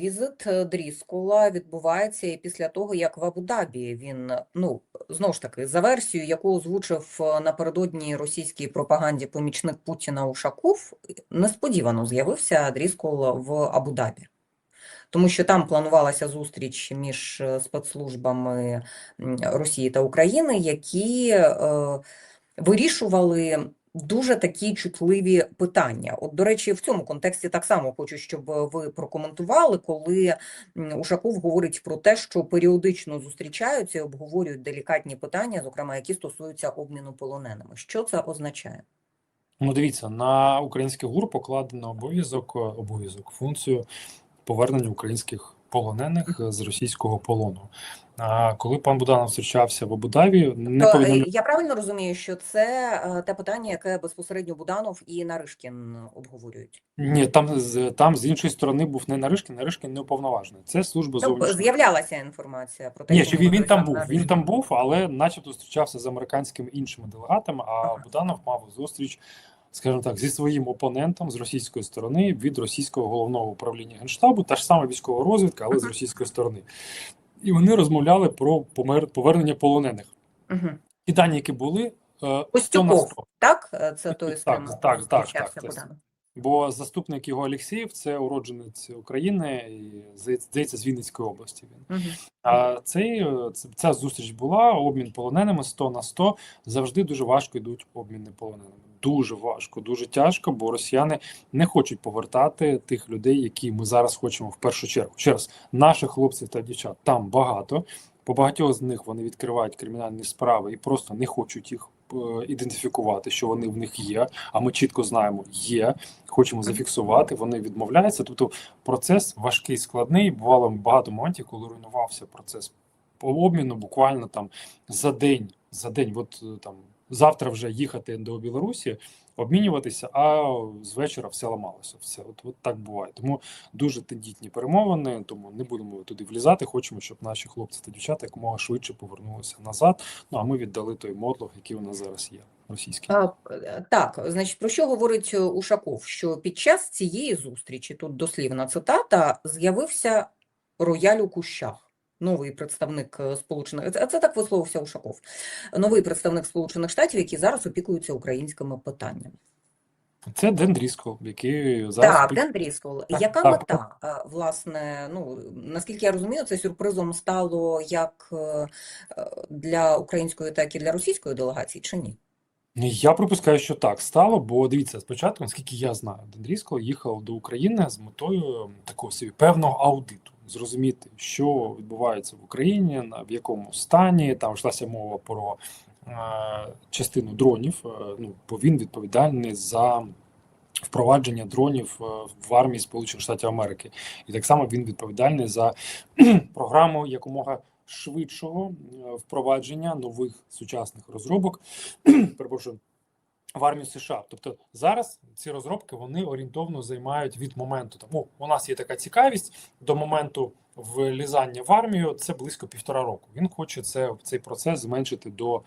візит е, Дріскола відбувається і після того, як в Абу-Дабі він, ну, знову ж таки, за версією, яку озвучив е, напередодні російській пропаганді помічник Путіна Ушаков, несподівано з'явився Дріскол в Абу-Дабі. Тому що там планувалася зустріч між е, спецслужбами Росії та України, які е, вирішували дуже такі чутливі питання. От, до речі, в цьому контексті так само хочу, щоб ви прокоментували, коли Ушаков говорить про те, що періодично зустрічаються і обговорюють делікатні питання, зокрема, які стосуються обміну полоненими. Що це означає? Ну, дивіться, на український ГУР покладено обов'язок, обов'язок, функцію повернення українських полонених з російського полону. А коли пан Буданов зустрічався в Абу-Дабі, не То, е, повідомляв. я правильно розумію, що це е, те питання, яке безпосередньо Буданов і Наришкін обговорюють? Ні, там з там з іншої сторони був не Наришкін, Наришкін не уповноважений. Це служба Ну, зовнішньої. з'являлася інформація про те, Ні, що він, він там був. Він там був, але начебто зустрічався з американськими іншими делегатами. А Ага. Буданов мав зустріч, скажімо так, зі своїм опонентом з російської сторони від російського головного управління генштабу, та ж сама військова розвідка, але з російської сторони. І вони розмовляли про помер- повернення полонених. Мгм. І дані, які були, е, 100 на Костюков, 100. так? Е, Це той, з Так, так, так, так, це- Бо заступник його Олексіїв це уродженець України і здається, з Вінницької області. Він. Мгм. А цей, е, ця зустріч була, обмін полоненими 100 на 100. Завжди дуже важко йдуть обміни полоненими. Дуже важко, дуже тяжко, бо росіяни не хочуть повертати тих людей, які ми зараз хочемо в першу чергу. Ще раз, наших хлопців та дівчат там багато. По багатьох з них вони відкривають кримінальні справи і просто не хочуть їх е, ідентифікувати, що вони в них є. А ми чітко знаємо, є. Хочемо зафіксувати. Вони відмовляються. Тобто процес важкий, складний. Бувало багато моментів, коли руйнувався процес по обміну буквально там за день. За день, от е, там завтра вже їхати до Білорусі, обмінюватися, а з вечора все ламалося. Все, от, от так буває. Тому дуже тендітні перемовини, тому не будемо туди влізати. Хочемо, щоб наші хлопці та дівчата якомога швидше повернулися назад. Ну а ми віддали той мотлох, який у нас зараз є. Російський. А, Так, значить, про що говорить е, Ушаков? Що під час цієї зустрічі, тут дослівна цитата, з'явився рояль у кущах. Новий представник е, Сполучених це, це так висловився Ушаков. Новий представник Сполучених Штатів, який зараз опікується українськими питаннями. Це Ден Дріскол, який зараз Так, пи- Ден Дріскол. Яка так. мета? Е, Власне, ну наскільки я розумію, це сюрпризом стало як е, для української, так і для російської делегації, чи ні? Я припускаю, що так стало, бо дивіться, спочатку, наскільки я знаю, Дендрісько їхав до України з метою такого собі певного аудиту, зрозуміти, що відбувається в Україні, в якому стані. Там йшлася мова про е, частину дронів. е, ну, бо він відповідальний за впровадження дронів е, в армії Сполучених Штатів Америки, і так само він відповідальний за програму якомога швидшого впровадження нових сучасних розробок. перепрошую, в армію США. Тобто зараз ці розробки вони орієнтовно займають від моменту там, о, у нас є така цікавість до моменту влізання в армію. Це близько півтора року. Він хоче це цей процес зменшити до.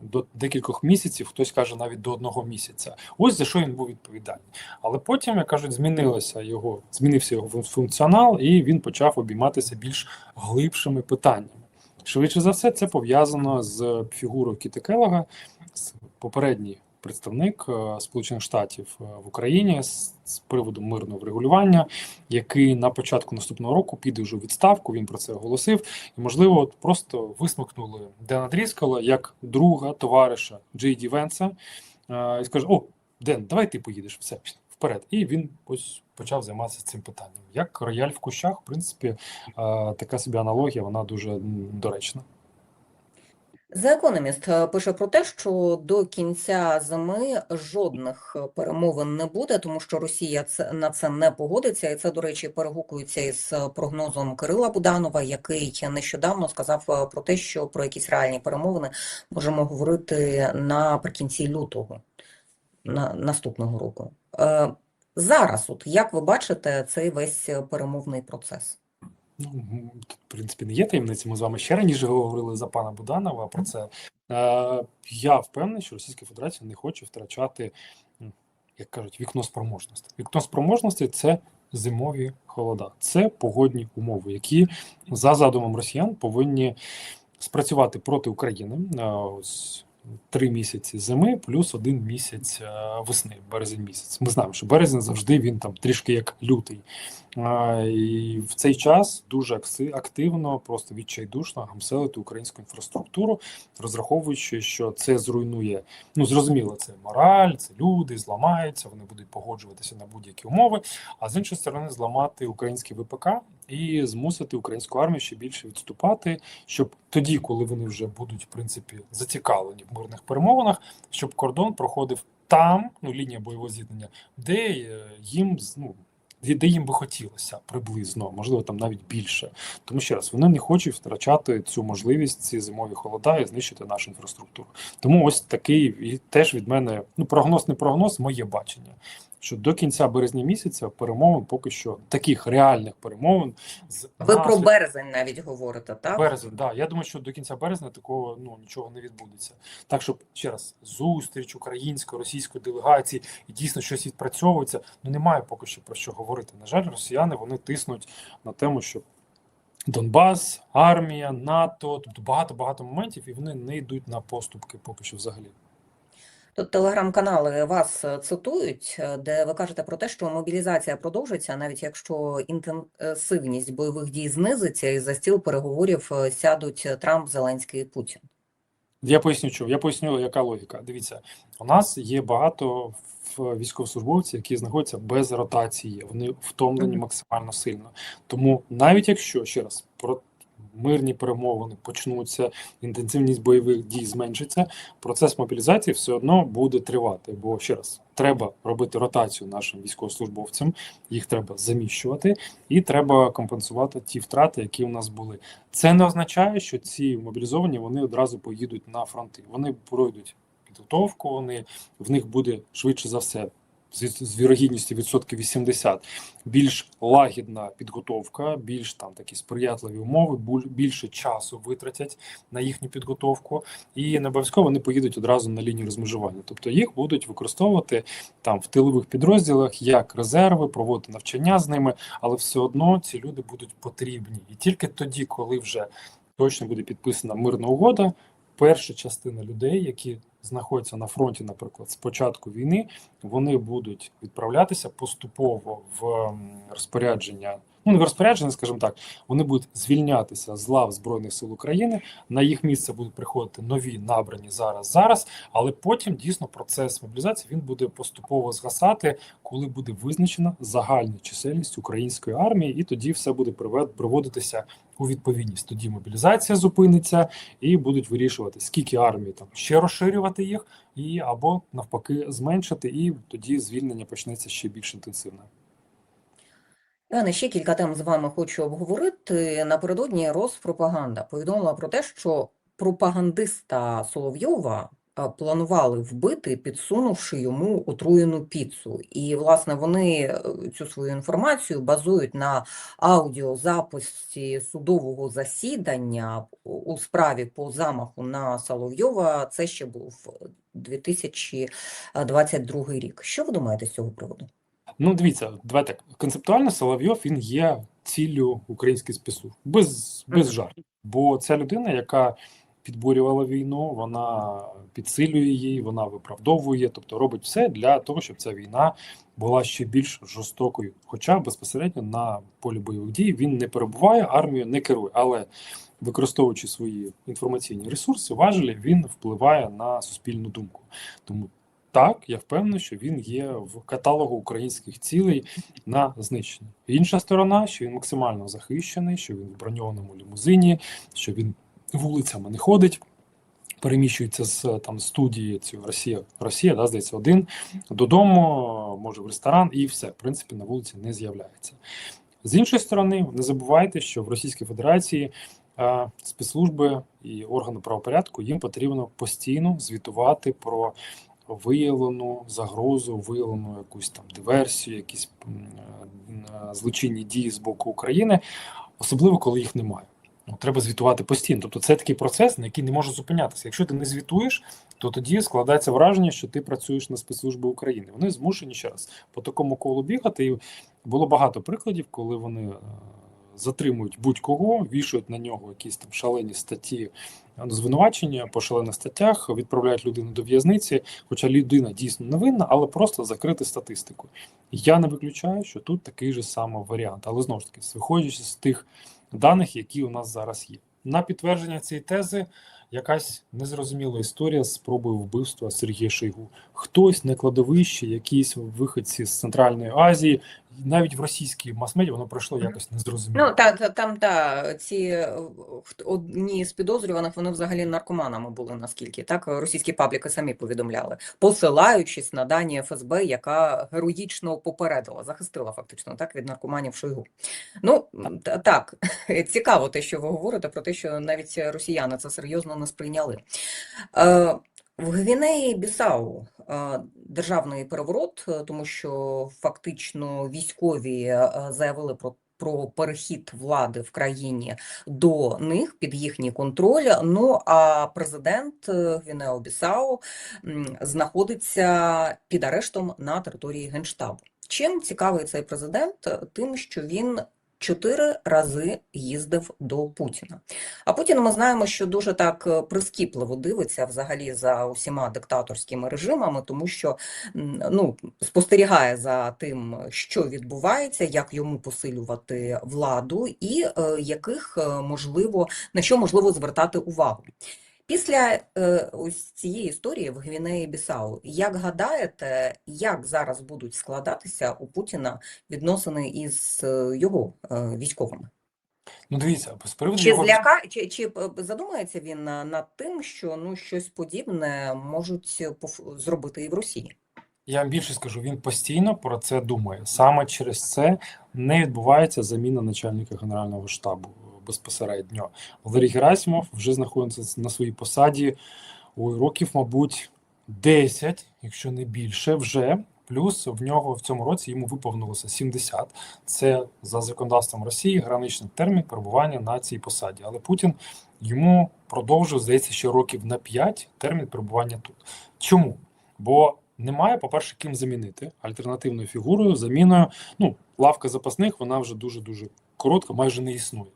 До декількох місяців, хтось каже навіть до одного місяця. Ось за що він був відповідальний. Але потім, як кажуть, змінилося його, змінився його функціонал, і він почав обійматися більш глибшими питаннями. Швидше за все, це пов'язано з фігурою Кіти Келлога, з- попередній представник е, Сполучених Штатів е, в Україні з, приводу мирного врегулювання, який на початку наступного року піде вже у відставку. Він про це оголосив. І, можливо, от просто висмикнули Дена Дріскала як друга товариша Джей Ді Венса е, і скаже: О, Ден, давай ти поїдеш все вперед. І він ось почав займатися цим питанням. Як рояль в кущах, в принципі, така собі аналогія, вона дуже доречна. The Economist е, пише про те, що до кінця зими жодних е, перемовин не буде, тому що Росія на це не погодиться. І це, до речі, перегукується із е, прогнозом Кирила Буданова, який нещодавно сказав про те, що про якісь реальні перемовини можемо говорити наприкінці лютого на, наступного року. Зараз, от як ви бачите цей весь перемовний процес? Ну, в принципі, не є таємниці. Ми з вами ще раніше говорили за пана Буданова про це. Е, я впевнений, що Російська Федерація не хоче втрачати, як кажуть, вікно спроможності. Вікно спроможності це зимові холода. Це погодні умови, які за задумом росіян повинні спрацювати проти України. Е, Ось три місяці зими, плюс один місяць е, весни, березень місяць. Ми знаємо, що березень завжди він там трішки як лютий. І в цей час дуже активно, просто відчайдушно гамселити українську інфраструктуру, розраховуючи, що це зруйнує. Ну зрозуміло, це мораль, це люди зламаються, вони будуть погоджуватися на будь-які умови. А з іншої сторони, зламати український ВПК і змусити українську армію ще більше відступати, щоб тоді, коли вони вже будуть в принципі зацікавлені в мирних перемовинах, щоб кордон проходив там, ну лінія бойового зіткнення, де е, їм ну. Де їм би хотілося приблизно, можливо, там навіть більше. Тому ще раз вони не хочуть втрачати цю можливість, ці зимові холода і знищити нашу інфраструктуру. Тому ось такий і теж від мене ну прогноз, не прогноз, моє бачення. Що до кінця березня місяця перемовин поки що таких реальних перемовин з Ви про березень навіть говорите, так? Березень, да. Я думаю, що до кінця березня такого ну нічого не відбудеться. Так, щоб ще раз зустріч української російської делегації і дійсно щось відпрацьовується. Ну немає поки що про що говорити. На жаль, росіяни вони тиснуть на тему, що Донбас, армія, НАТО, тобто багато багато моментів, і вони не йдуть на поступки поки що взагалі. Тут телеграм-канали вас е, цитують, е, де ви кажете про те, що мобілізація продовжиться, навіть якщо інтенсивність бойових дій знизиться і за стіл переговорів е, сядуть Трамп, Зеленський і Путін. Я поясню, що я поясню, яка логіка. Дивіться, у нас є багато військовослужбовців, які знаходяться без ротації. Вони втомлені максимально сильно. Тому навіть якщо ще раз про мирні перемовини почнуться, інтенсивність бойових дій зменшиться, процес мобілізації все одно буде тривати. Бо ще раз треба робити ротацію нашим військовослужбовцям, їх треба заміщувати, і треба компенсувати ті втрати, які у нас були. Це не означає, що ці мобілізовані вони одразу поїдуть на фронти. Вони пройдуть підготовку, вони в них буде швидше за все. З, вірогідністю відсотків 80 більш лагідна підготовка, більш там такі сприятливі умови, більше часу витратять на їхню підготовку, і не обов'язково вони поїдуть одразу на лінію розмежування. Тобто їх будуть використовувати там в тилових підрозділах як резерви, проводити навчання з ними, але все одно ці люди будуть потрібні. І тільки тоді, коли вже точно буде підписана мирна угода, перша частина людей, які знаходяться на фронті, наприклад, з початку війни, вони будуть відправлятися поступово в розпорядження. Ну, не розпорядження, скажімо так, вони будуть звільнятися з лав Збройних сил України. На їх місце будуть приходити нові набрані зараз зараз, але потім дійсно процес мобілізації він буде поступово згасати, коли буде визначена загальна чисельність української армії, і тоді все буде приводитися у відповідність. Тоді мобілізація зупиниться і будуть вирішувати, скільки армії там ще розширювати їх, і або навпаки зменшити, і тоді звільнення почнеться ще більш інтенсивно. Іване, ще кілька тем з вами хочу обговорити. Напередодні Роспропаганда повідомила про те, що пропагандиста Соловйова е, планували вбити, підсунувши йому отруєну піцу. І, власне, вони е, цю свою інформацію базують на аудіозаписі судового засідання у справі по замаху на Соловйова. Це ще був 2022 рік. Що ви думаєте з цього приводу? Ну, дивіться, давайте так. Концептуально Соловйов він є ціллю українських спецслужб. Без, без жартів. Бо ця людина, яка підбурювала війну, вона підсилює її, вона виправдовує, тобто робить все для того, щоб ця війна була ще більш жорстокою. Хоча безпосередньо на полі бойових дій він не перебуває, армію не керує, але використовуючи свої інформаційні ресурси, важелі, він впливає на суспільну думку. Тому так, я впевнений, що він є в каталогу українських цілей на знищення. Інша сторона, що він максимально захищений, що він в броньованому лімузині, що він вулицями не ходить. Переміщується з там студії цю Росія, Росія, да, здається, один додому, може в ресторан, і все, в принципі, на вулиці не з'являється. З іншої сторони, не забувайте, що в Російській Федерації е, спецслужби і органи правопорядку їм потрібно постійно звітувати про виявлену загрозу, виявлену якусь там диверсію, якісь е, злочинні дії з боку України, особливо коли їх немає. ну, треба звітувати постійно. Тобто це такий процес, на який не може зупинятися. Якщо ти не звітуєш, то тоді складається враження, що ти працюєш на спецслужби України. Вони змушені ще раз по такому колу бігати. І було багато прикладів, коли вони е, затримують будь-кого, вішають на нього якісь там шалені статті е, звинувачення по шалених статтях, відправляють людину до в'язниці, хоча людина дійсно невинна, але просто закрити статистику. Я не виключаю, що тут такий же самий варіант, але знову ж таки, виходячи з тих даних, які у нас зараз є. На підтвердження цієї тези якась незрозуміла історія з спробою вбивства Сергія Шойгу. Хтось на кладовищі, якісь виходці з Центральної Азії, навіть в російській мас-медіа воно пройшло якось незрозуміло. Ну, та, та, там та, ці е, одні з підозрюваних, вони взагалі наркоманами були, наскільки, так, російські пабліки самі повідомляли, посилаючись на дані ФСБ, яка героїчно попередила, захистила фактично, так, від наркоманів Шойгу. Ну, та- так, цікаво те, що ви говорите про те, що навіть росіяни це серйозно не сприйняли. В Гвінеї Бісау е, державний переворот, е, тому що фактично військові е, заявили про про перехід влади в країні до них під їхній контроль. Ну а президент Гвінео Бісау знаходиться під арештом на території Генштабу. Чим цікавий цей президент? Тим, що він чотири рази їздив до Путіна. А Путін ми знаємо, що дуже так е, прискіпливо дивиться взагалі за усіма диктаторськими режимами, тому що ну, спостерігає за тим, що відбувається, як йому посилювати владу, і е, яких е, можливо на що можливо звертати увагу. Після е, ось цієї історії в Гвінеї Бісау, як гадаєте, як зараз будуть складатися у Путіна відносини із е, його е, військовими? Ну дивіться, з приводу Чи його зляка, чи, чи е, задумається він над тим, що ну щось подібне можуть зробити і в Росії? Я вам більше скажу, він постійно про це думає. Саме через це не відбувається заміна начальника генерального штабу безпосередньо. Валерій Герасимов вже знаходиться на своїй посаді ой, років, мабуть, 10, якщо не більше, вже. Плюс в нього в цьому році йому виповнилося 70. Це за законодавством Росії граничний термін перебування на цій посаді. Але Путін йому продовжує, здається, ще років на 5 термін перебування тут. Чому? Бо немає, по-перше, ким замінити альтернативною фігурою, заміною. Ну, лавка запасних, вона вже дуже-дуже коротка, майже не існує.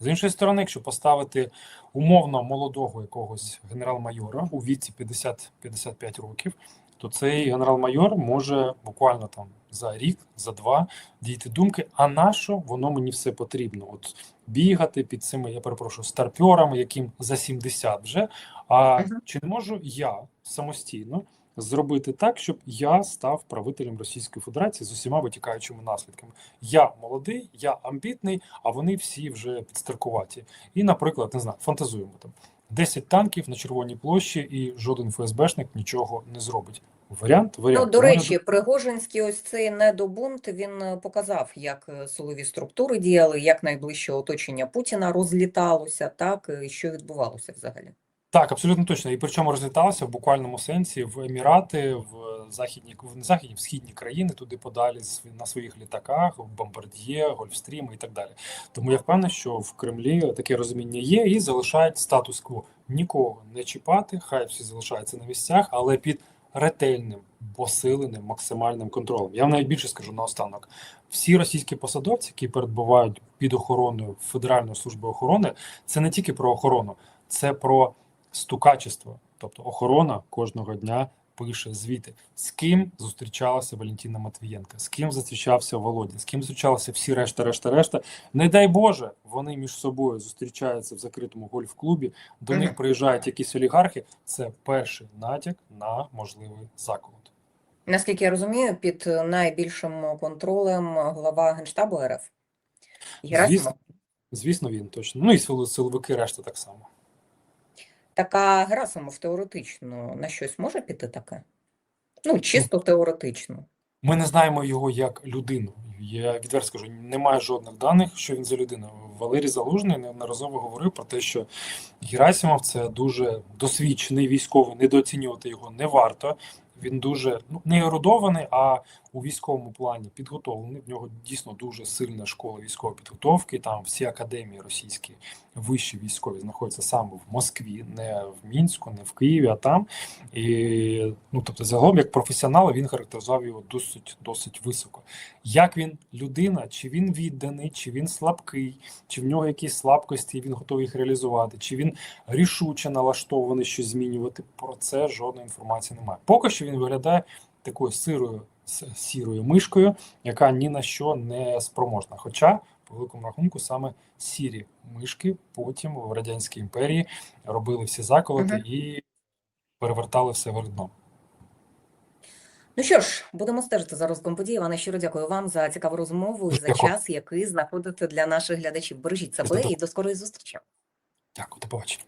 З іншої сторони, якщо поставити умовно молодого якогось генерал-майора у віці 50-55 років, то цей генерал-майор може буквально там за рік, за два дійти думки, а на що воно мені все потрібно? От бігати під цими, я перепрошую, старпьорами, яким за 70 вже. А чи не можу я самостійно зробити так, щоб я став правителем Російської Федерації з усіма витікаючими наслідками? Я молодий, я амбітний, а вони всі вже підстаркуваті. І, наприклад, не знаю, фантазуємо там 10 танків на Червоній площі, і жоден ФСБшник нічого не зробить. Варіант, Ну, до Тому я речі, Пригожинський ось цей недобунт, він е, показав, як е, силові структури діяли, як найближче оточення Путіна розліталося, так, і що відбувалося взагалі. Так, абсолютно точно. І причому розліталося в буквальному сенсі в Емірати, в західні в не західні, в східні країни, туди подалі на своїх літаках, в Бомбард'є, Гольфстрім і так далі. Тому я впевнений, що в Кремлі таке розуміння є і залишають статус-кво. Нікого не чіпати, хай всі залишаються на місцях, але під ретельним, посиленим, максимальним контролем. Я вам навіть більше скажу наостанок. Всі російські посадовці, які перебувають під охороною Федеральної служби охорони, це не тільки про охорону, це про стукачество, тобто охорона кожного дня пише звіти, з ким зустрічалася Валентина Матвієнка, з ким зустрічався Володін, з ким зустрічалися всі решта, решта, решта. Не дай Боже, вони між собою зустрічаються в закритому гольф-клубі. До них приїжджають якісь олігархи. Це перший натяк на можливий заколот. Наскільки я розумію, під найбільшим контролем глава Генштабу РФ. Герасимов. Звісно, звісно, він точно. Ну і силовики решта так само. Така Герасимов теоретично на щось може піти таке? Ну, чисто теоретично. Ми не знаємо його як людину. Я відверто скажу, немає жодних даних, що він за людина. Валерій Залужний неодноразово говорив про те, що Герасимов це дуже досвідчений військовий, недооцінювати його не варто. Він дуже ну, не ерудований, а у військовому плані підготовлений. В нього дійсно дуже сильна школа військової підготовки. Там всі академії російські вищі військові знаходяться саме в Москві, не в Мінську, не в Києві, а там. І ну тобто, загалом, як професіонал, він характеризував його досить досить високо. Як він людина, чи він відданий, чи він слабкий, чи в нього якісь слабкості, і він готовий їх реалізувати, чи він рішуче налаштований щось змінювати. Про це жодної інформації немає. Поки що він виглядає такою сирою с- сірою мишкою, яка ні на що не спроможна. Хоча, по великому рахунку, саме сірі мишки потім в радянській імперії робили всі заколоти Мгм. і перевертали все вверх дном. Ну що ж, будемо стежити за розвитком подій. Іване, щиро дякую вам за цікаву розмову і за Дякую. час, який знаходите для наших глядачів. Бережіть себе і до скорої зустрічі. Дякую, до побачення.